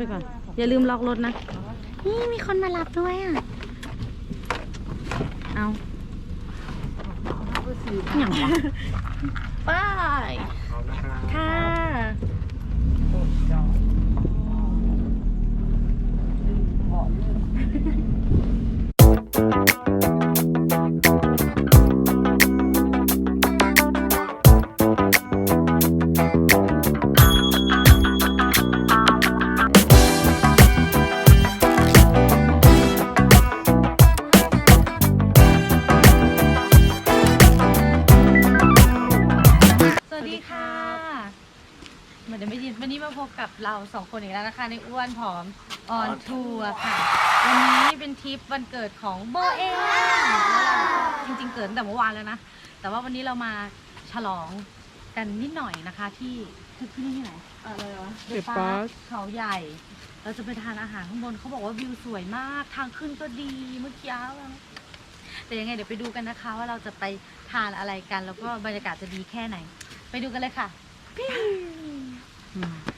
ขึ้นไปก่อน อย่าลืมล็อกรถนะ นี่มีคนมารับด้วยอะ เอาอย่างวะไปค่ะ เราสองคนอีกแล้วนะคะ ในอ้วนผอมออนทัวร์ค่ะ วันนี้เป็นทริปวันเกิดของโบเองจริงๆเกิดตั้งแต่เมื่อวานแล้วนะ แต่ว่าวันนี้เรามาฉลองกันนิดหน่อยนะคะ ที่ที่ที่นี่ที่ไหนอะไรวะเดอะปาร์คเขาใหญ่ เราจะไปทานอาหารข้างบนเขาบอกว่าวิวสวยมากทางขึ้นก็ดีเมื่อกี้แล้วแต่ยังไงเดี๋ยวไปดูกันนะคะ ว่าเราจะไปทานอะไรกัน แล้วก็บรรยากาศจะดีแค่ไหน ไปดูกันเลยค่ะบ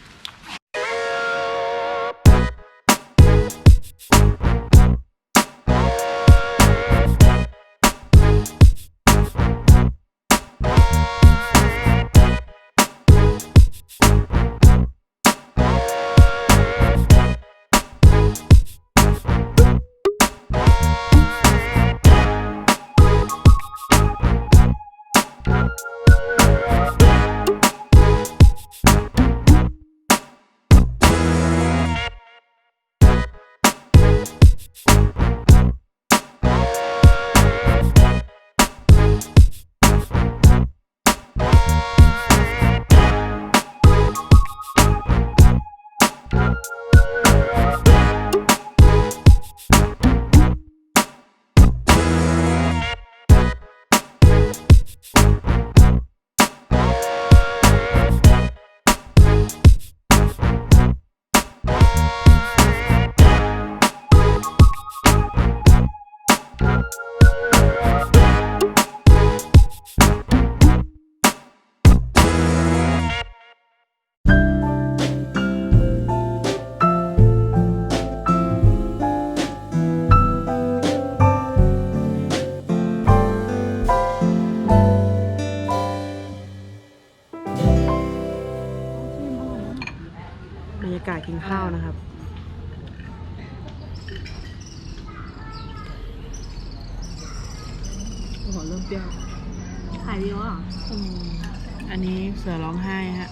สือร้องไห้ฮะ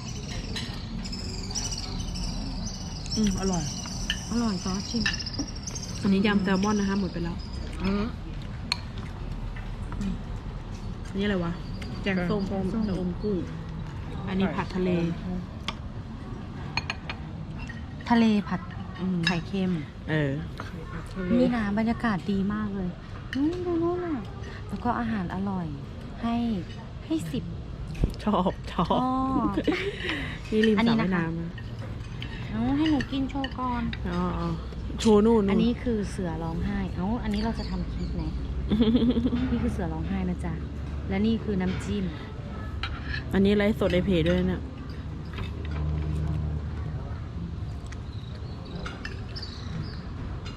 อืมอร่อย อร่อยซอสชิมอันนี้ยำแซลมอนนะคะหมดไปแล้วอืมอันนี้อะไรวะ แกงส้มแกงส้ม ชะอมกุ้ง อันนี้ผัดทะเล ทะเลผัดอืมไข่เค็ม เออนี่นะบรรยากาศดีมากเลยอืมดูนู่นน่ะ แล้วก็อาหารอร่อย ให้ให้สิบ ชอบชอชบอบ นี่ริมอันสนี้ระนะคะว่ายน้ำนะเอาให้หนูกินโชว์ก่อน อ๋ออ๋อโชว์นู่นนู่นอันนี้คือเสือร้องไห้ เอ้า อันนี้เราจะทำคลิปไหน นี่คือเสือร้องไห้นะจ๊ะ และนี่คือน้ำจิ้ม อันนี้ไลฟ์สดในเพจด้วยเนี่ย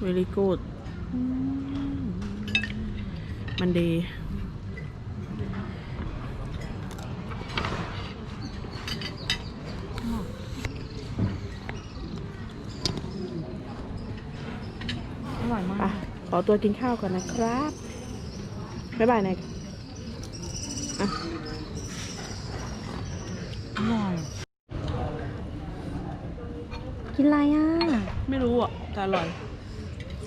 very good มันดี อร่อยมา ไป ก ขอตัวกินข้าวก่อนนะครับ บ๊ายบายนายอะอร่อยกินอะไรอะ ไม่รู้อะแต่อร่อย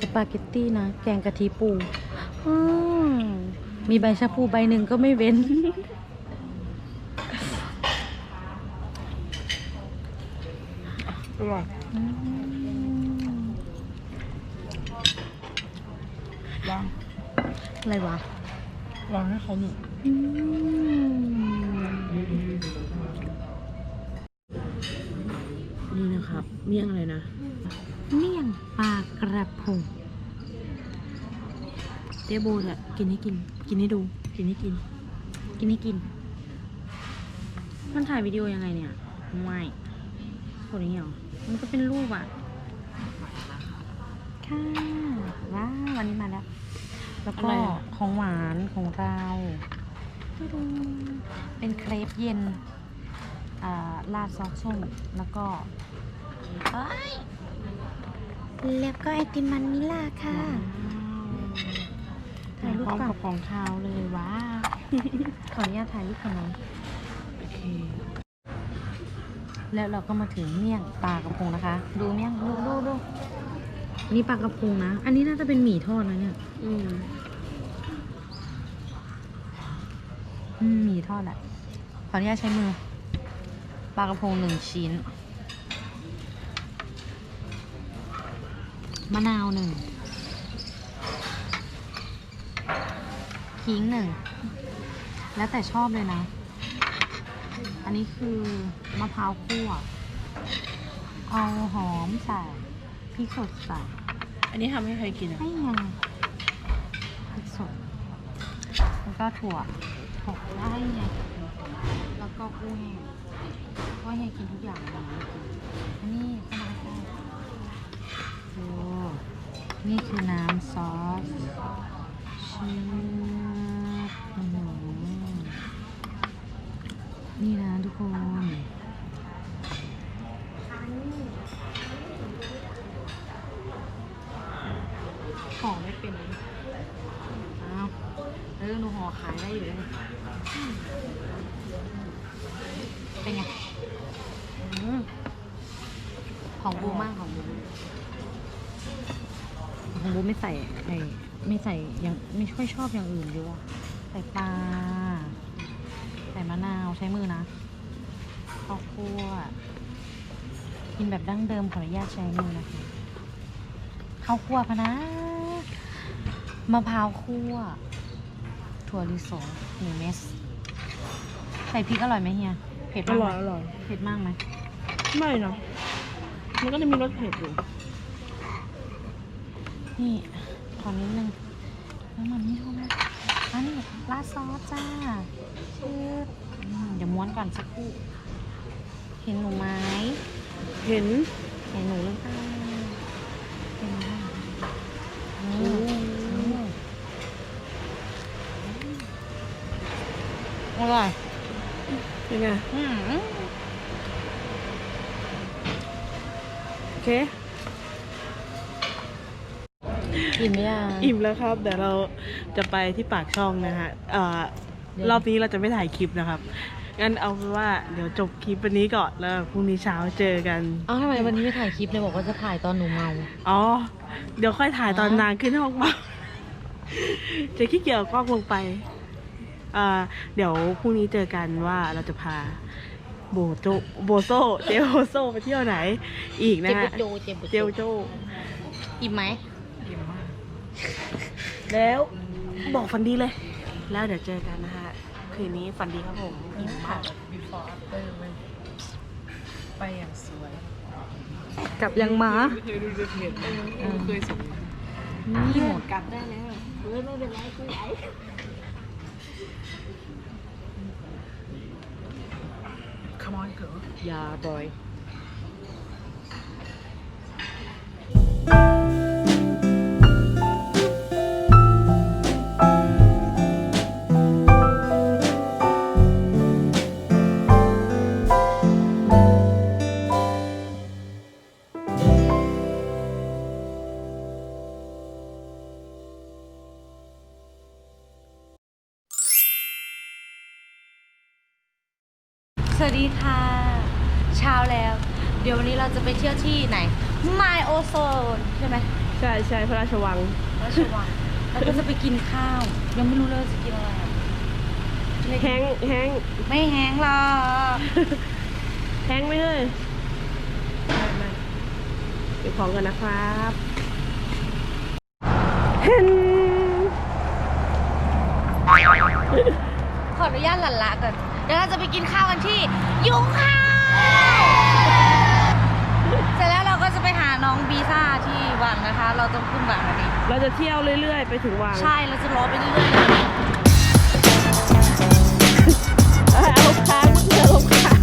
สปาเกตตี้นะ แกงกะทิปูอืมมีใบชะพูใบหนึ่งก็ไม่เว้น อร่อย อืม วาง อะไรวะวางให้เขาหนึ่งอืมนี่นะครับ เมี่ยงอะไรนะ เมี่ยงปลากระพงเจ๊โบเนี่ยกินให้กิน กินให้ดู กินให้กิน กินให้กิน มันถ่ายวิดีโอยังไงเนี่ย ไม่กดอย่างนี้เหรอมันก็เป็นรูปอะค่ะว้าววันนี้มาแล้ว แล้วก็อะไรอะของหวานของเราเป็นเครปเย็นอ่าราดซอสส้มแล้วก็เอ้ยแล้วก็ไอติมมันนิลาค่ะ ถ่ายรูปพร้อมก่อน กับของคาวเลยว้าวขออนุญาตถ่ายรูปขนมโอเคแล้วเราก็มาถึงเมี่ยงปลากระพงนะคะ ดูเมี่ยงดูดูดู นี่ปลากระพงนะ อันนี้น่าจะเป็นหมี่ทอดนะเนี่ย อืมอืมหมี่ทอดแหละ ขออนุญาตใช้มือ ปลากระพงหนึ่งชิ้น มะนาวหนึ่งขิงหนึ่ง แล้วแต่ชอบเลยนะ อันนี้คือมะพร้าวคั่ว เอาหอมใส่ พริกสดใส่อันนี้ทำให้ใครกินอะให้ยังพริกสด แล้วก็ถั่วถกได้ไงแล้วก็กุ้งแห้งก็ให้กินทุกอย่างเลยอันนี้ก็มาได้โอ้นี่คือน้ำซอสชื่ออื้อหือนี่นะทุกคน ห่อไม่เป็นอ้าวเออหนูห่อขายได้อยู่เลยเป็นไงอของบูมากของบูของบูไม่ใส่ไอ้ไม่ใส่อย่างไม่ค่อยชอบอย่างอื่นเยอะใส่ปลาใส่มะนาวใช้มือนะข้าวคั่วกินแบบดั้งเดิมขออนุญาตใช้มือนะคะข้าวคั่วพะนะ มะพร้าวคั่ว ถั่วลิสงหนึ่งเม็ดใส่พริกอร่อยไหมเฮีย เผ็ดอมากร่ไหอมยอร่อย เผ็ดมากไหมไม่นะมันก็จะมีรสเผ็ดอยู่นี่ขอนิดนึงแล้วมันนี่เท่าไหร่อันนี้ราดซอสจ้าชื่ออืมเดี๋ยวม้วนก่อนสักครู่ เห็นหนูไหมเห็น เห็นหนูหรือเปล่าเห็นไหมอื โอ้ ม อร่อยเป็นไงอืมโอเคกินไหมอะอิ่มแล้วครับ เดี๋ยวเราจะไปที่ปากช่องนะฮะเอ่อเดี๋ยวรอบนี้เราจะไม่ถ่ายคลิปนะครับ งั้นเอาเป็นว่าเดี๋ยวจบคลิปวันนี้ก่อนแล้วพรุ่งนี้เช้าเจอกันเอ้าวทำไมวันนี้ไม่ถ่ายคลิปเลยบอกว่าจะถ่ายตอนหนูเมา อ๋อ เดี๋ยวค่อยถ่ายตอนอ๋อนางขึ้นห้องมาจะขี้เกียจเอากล้องลงไปอ่า เดี๋ยวพรุ่งนี้เจอกันว่าเราจะพาโบโจโบโซเจโบโซไปเที่ยวไหน อีกนะเจ็บฮะบุโจเจ็บบุเจโจอิ่มไหมแล้วบอกฝันดีเลย แล้วเดี๋ยวเจอกันนะฮะคืนนี้ฝันดีครับผมอิ่มมาก before after มันไปอย่างสวยกับยังมาไม่เคยดูจะเห็นเคยส่งมานี่หมดกลับได้แล้วเออไม่เป็นไรคุณไอ Come on girl ยา นี้เราจะไปเที่ยวที่ไหน My Ozone ใช่ไหมใช่ใช่พระราชวังราชวังเราก็จะไปกินข้าว ยังไม่รู้เลยว่าจะกินอะไรอะแห้งแห้งไม่แห้งหรอกแห้งไหมเฮ้ยไม่ไม่เดี๋ยวของกันนะครับเห็นขออนุญาตหลั่นละก่อนเดี๋ยวเราจะไปกินข้าวกันที่ยุงข้าว องบีซ่าที่วังนะคะ เราต้องขึ้นวังอันนี้ เราจะเที่ยวเรื่อย ๆ ไปถึงวังใช่เราจะรอไปเรื่อยๆเลยเอาค้างเพื่อลงค้าง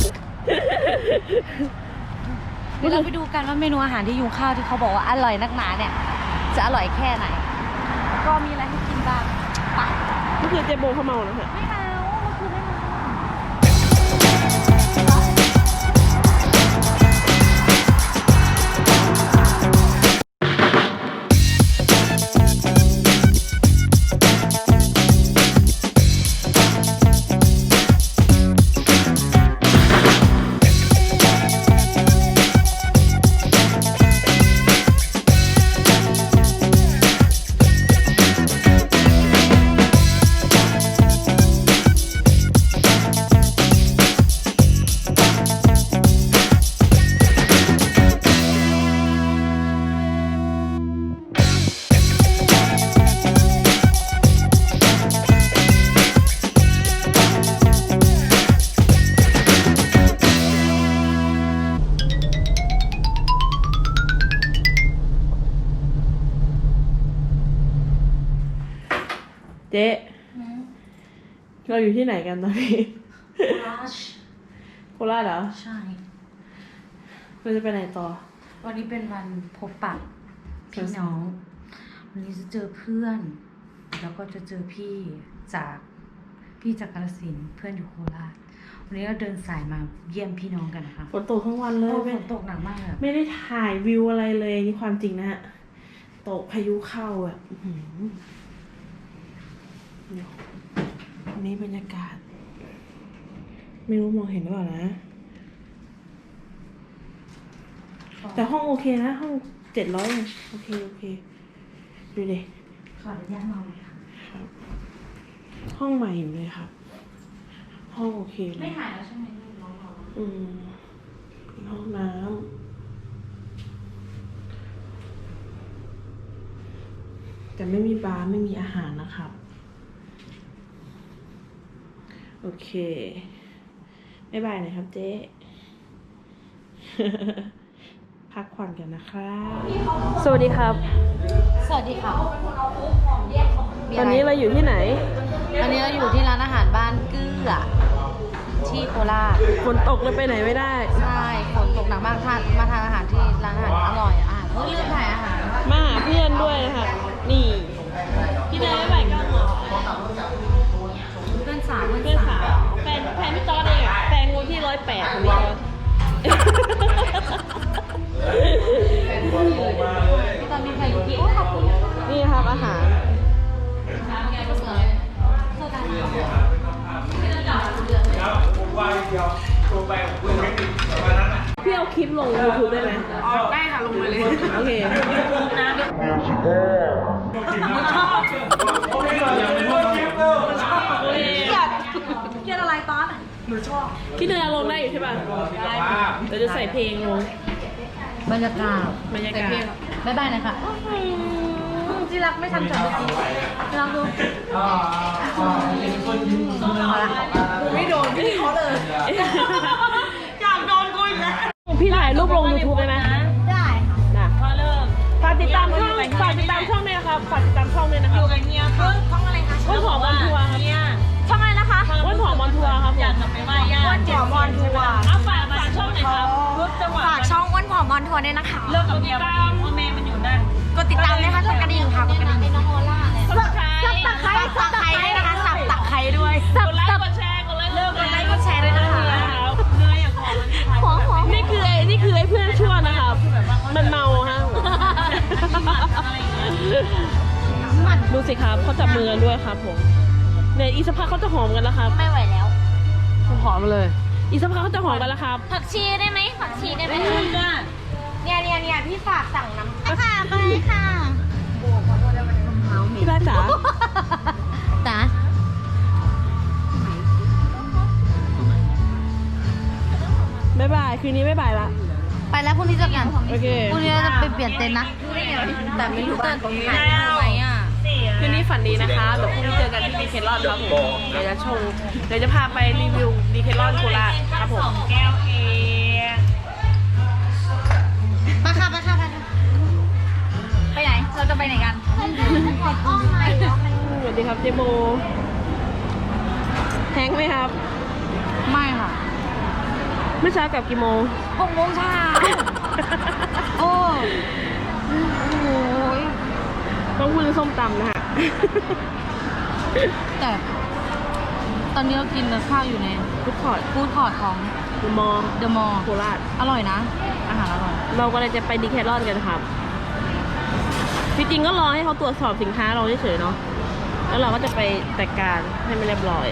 เดี๋ยวเราไปดูกันว่าเมนูอาหารที่ยุงข้าวที่เขาบอกว่าอร่อยนักหนาเนี่ย จะอร่อยแค่ไหน ก็มีอะไรให้กินบ้างไปก็คือเจโบเขาเมาแล้วค่ะไม่เมาเมื่อคืนไม่เมา เจ๊เราอยู่ที่ไหนกันตอนนี้โคราชเหรอใช่ เราจะไปไหนต่อ วันนี้เป็นวันพบปะพี่น้อง วันนี้จะเจอเพื่อน แล้วก็จะเจอพี่จากพี่จากกาฬสินธุ์เพื่อนอยู่โคราช วันนี้เราเดินสายมาเยี่ยมพี่น้องกันนะคะฝนตกทั้งวันเลยโอ้ไม่ฝนตกหนักมากเลยอะไม่ได้ถ่ายวิวอะไรเลยนี่ความจริงนะฮะตกพายุเข้าอะอื้อหือเดี๋ย วอันนี้บรรยากาศ ไม่รู้มองเห็นหรือเปล่านะ แต่ห้องโอเคนะ ห้องเจ็ดร้อยโอเค โอเค ดูดิขออนุญาตเมาเลยค่ะครับห้องใหม่อยู่เลยครับ ห้องโอเคเลไม่ยถ่ายแล้วใช่ไหมน้องอืมเป็นห้องน้ำแต่ไม่มีบาร์ไม่มีอาหารนะครับ โอเคบ๊ายบายหน่อยครับเจ๊พักผ่อนกันนะครับ สวัสดีครับๆสวัสดีค่ะตอนนี้เราอยู่ที่ไหน ตอนนี้เราอยู่ที่ร้านอาหารบ้านเกื้อที่โคราชฝนตกเลยไปไหนไม่ได้ ใช่ฝนตกหนักมากทานมาทานอาหารที่ร้านอาหารอร่อยอะเฮ้ยลืมถ่ายอาหาร มาหาเพื่อนด้วยนะคะนี่พี่เนยไม่ไหวก็หมอเพื่อนสาวเพื่อนสาว ร้อยแปดของพี่ต๊อดพี่ตอนมีใครรู้พี่โอ้ขอบคุณค่ะนี่ครับอาหาร พี่เอาคลิปลง YouTube ได้ไหม ได้ค่ะ ลงมาเลย โอเค พี่เนยเอาลงได้อยู่ใช่ป่ะได้เดี๋ยวจะใส่เพลงลงบรรยากาศบรรยากาศบายบายนะคะที่รักไม่ทำจบเลยที่รักดูไม่โดนพี่เขาเลยอยากโดนกูอีกแล้วพี่ถ่ายรูปลง YouTube ได้ไหมได้ค่ะนะฝากติดตามช่องฝากติดตามช่องด้วยนะครับฝากติดตามช่องด้วยนะครับอยู่กับเฮียค่ะท้องอะไรคะอ้วนผอมออนทัวร์ครับ ช่องอะไรนะคะอ้วนผอมออนทัวร์ครับผมไปไหว้ย่าอ้วนผอมออนทัวร์เอาฝากฝากช่องหน่อยครับฝากช่องอ้วนผอมออนทัวร์ด้วยนะคะเลิกกับเมียเพราะแม่มันอยู่นั่นกดติดตามด้วยค่ะกดกระดิ่งค่ะกดกระดิ่งสับตะสับตะไคร้สับตะไคร้ด้วยนะคะสับตะไคร้ด้วยสับกดไลสัค์บกดแชร์กดไลค์เลิกกกัดนไลไลค์ค์กก็ดแชแชร์ร์ด้ด้ววยยนะนะคะครับเนื้ออย่างของมันที่ไทยหัวหัวนี่คือไอ้นี่คือไอ้เพื่อนชั่วนะครับมันเมาฮะดูสิครับเขาจับมือกันด้วยครับผม เนี่ยอีกสักพักเขาจะหอมกันแล้วครับไม่ไหวแล้ว หอมเลย อีกสักพักเขาจะหอมกันแล้วครับผักชีได้ไหมผักชีได้ไหมเนี่ยเนี่ยเนี่ยพี่ฝากสั่งน้ำค่ะไปค่ะพี่บ้าจ๋าจ๋าบ๊ายบายคืนนี้บ๊ายบายละไปแล้วพรุ่งนี้เจอกันโอเคพรุ่งนี้เราจะไปเปลี่ยนเต็นท์นะแต่ไม่รู้จะหายไปไหมอะ คืนนี้ฝันดีนะคะ เดี๋ยวพรุ่งนี้เจอกันที่ดีเคลอนครับผม เดี๋ยวจะโชว์เดี๋ยวจะพาไปรีวิวดีเคลอนโคราชครับผม แก้วเองไปค่ะไปค่ะไปค่ะไปไหน เราจะไปไหนกันอ้อมไหมสวัสดีครับเจโบแฮงค์ไหมครับ ไม่ค่ะ เมื่อเช้ากลับกี่โมง หกโมงเช้า โอ้โหย ต้องพูดเรื่อง ส้มตำนะฮะ แต่ตอนนี้เรากินข้าวอยู่ในทุกคอร์ดฟู้ดคอร์ทของมอเดอะมอลล์โคราช อร่อยนะ อาหารอร่อย เราก็เลยจะไปดีแคทลอนกันครับที่จริงก็รอให้เขาตรวจสอบสินค้าเราเฉยๆเนาะ แล้วเราก็จะไปจัดการให้มันเรียบร้อย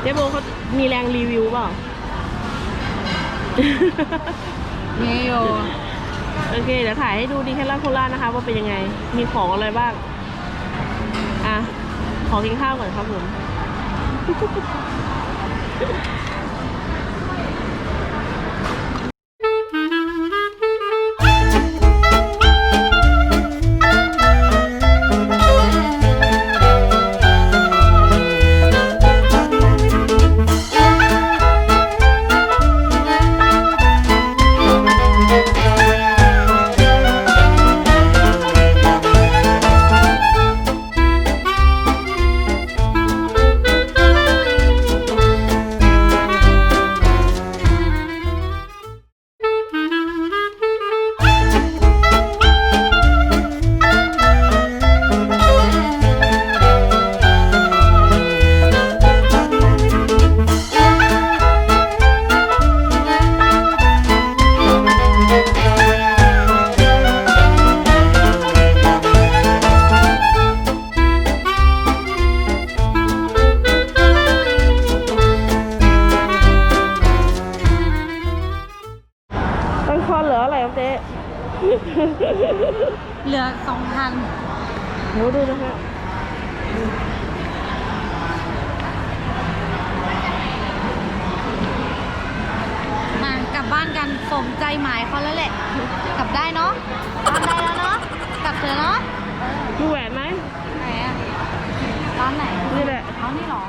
เจ๊โบเขามีแรงรีวิวเปล่านี่โย โอเค เดี๋ยวถ่ายให้ดูดีแค่ลอนโครานะคะ ว่าเป็นยังไง มีของอะไรบ้าง อะ ขอกินข้าวก่อนครับผม เหลือสองพันโหดูนะคะมากลับบ้านกันสมใจหมายเขาแล้วแหละ กลับได้เนาะกลับได้แล้วเนาะ กลับเถอะเนาะดูแหวนไหมไหนอะร้านไหนนี่แหละเอานี่เหรอ